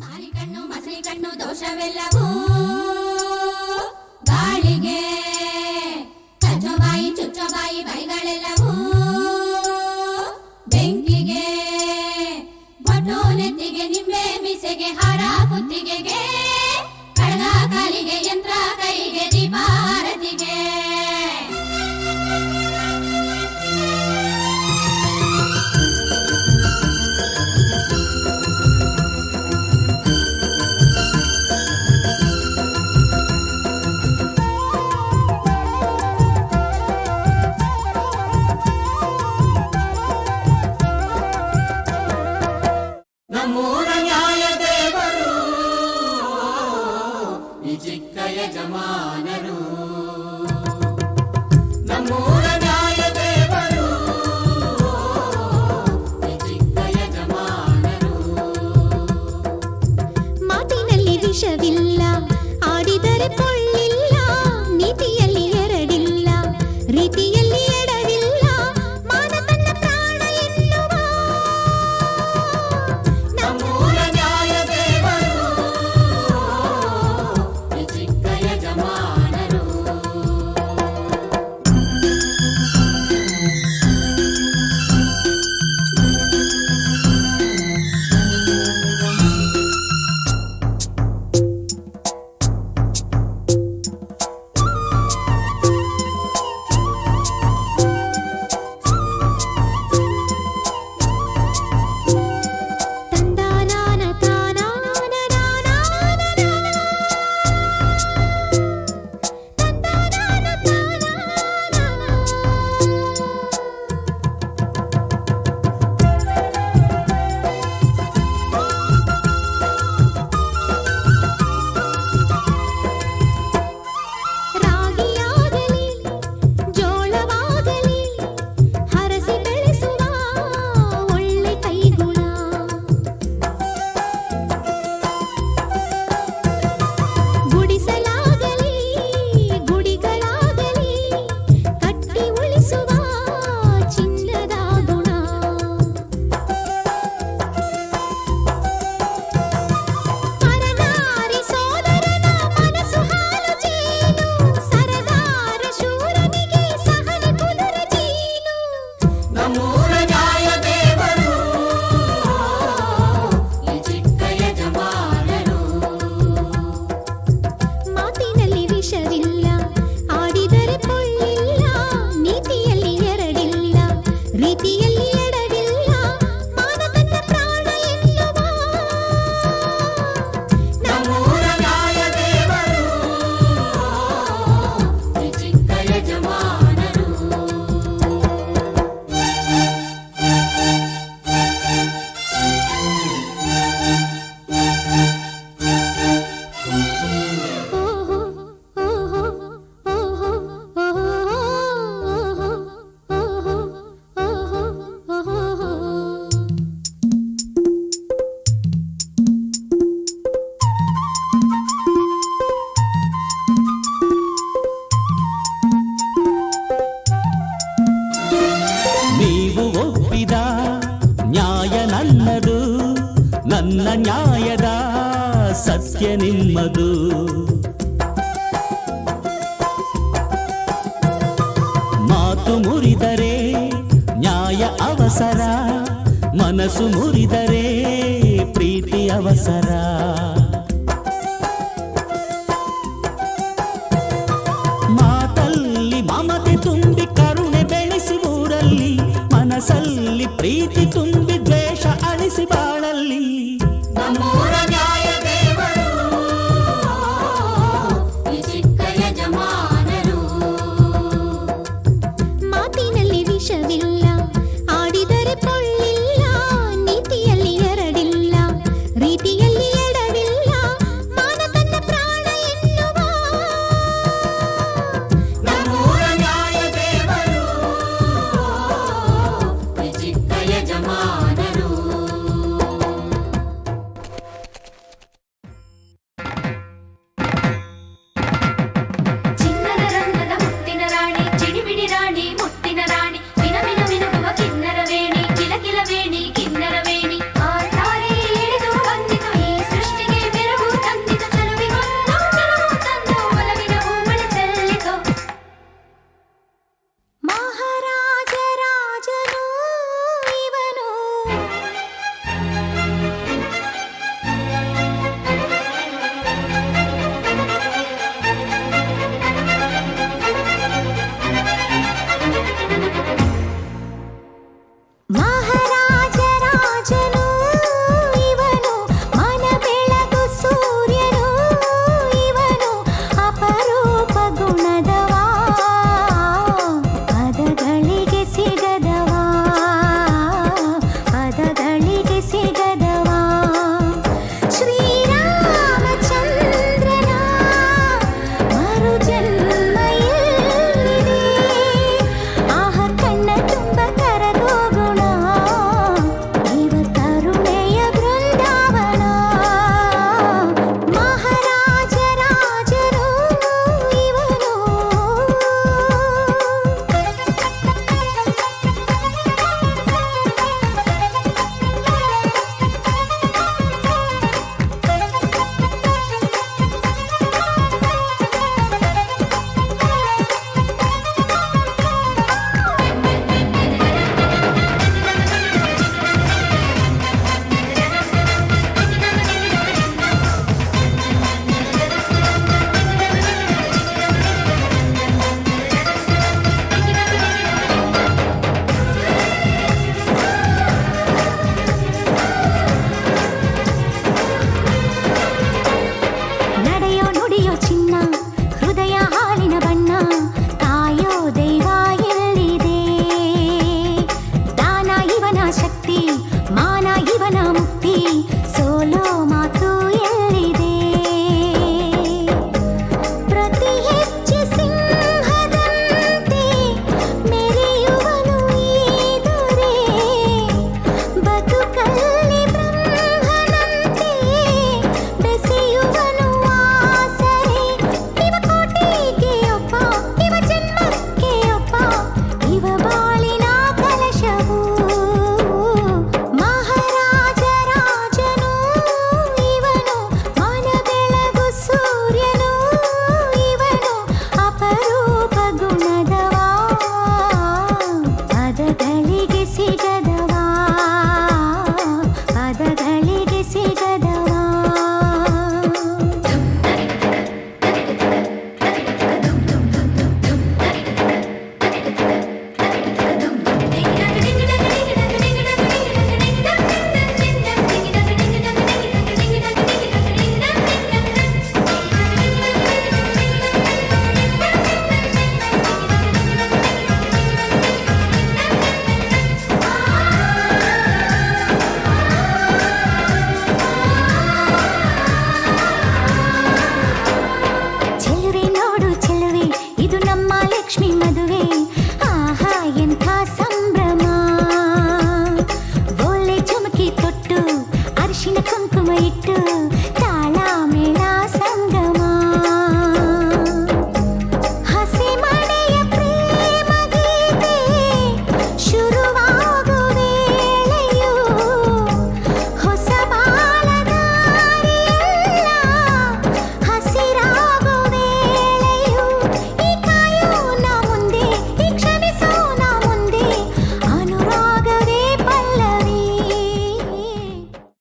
ಸಾಲಿ ಕಣ್ಣು ಮಸಲಿ ಕಣ್ಣು ದೋಷವೆಲ್ಲವೂ ಗಾಳಿಗೆ. ಕಚ್ಚೋಬಾಯಿ ಚುಚ್ಚೋಬಾಯಿ ಬೈಗಳೆಲ್ಲವೂ ಬೆಂಕಿಗೆ. ಬೊಟ್ಟು ನೆತ್ತಿಗೆ, ನಿಂಬೆ, ಮೀಸೆಗೆ ಹಾರ ಕುತ್ತಿಗೆಗೆ. baby. ನ್ಯಾಯದ ಸತ್ಯ ನಿಮ್ಮದು. ಮಾತು ಮುರಿದರೆ ನ್ಯಾಯ ಅವಸರ, ಮನಸ್ಸು ಮುರಿದರೆ ಪ್ರೀತಿ ಅವಸರ. ಮಾತಲ್ಲಿ ಮಮತೆ ತುಂಬಿ ಕರುಣೆ ಬೆಳೆಸಿ ಊರಲ್ಲಿ, ಮನಸ್ಸಲ್ಲಿ ಪ್ರೀತಿ ತುಂಬಿ ದ್ವೇಷ ಅಳಿಸಿ ಬಾಳಲ್ಲಿ. BD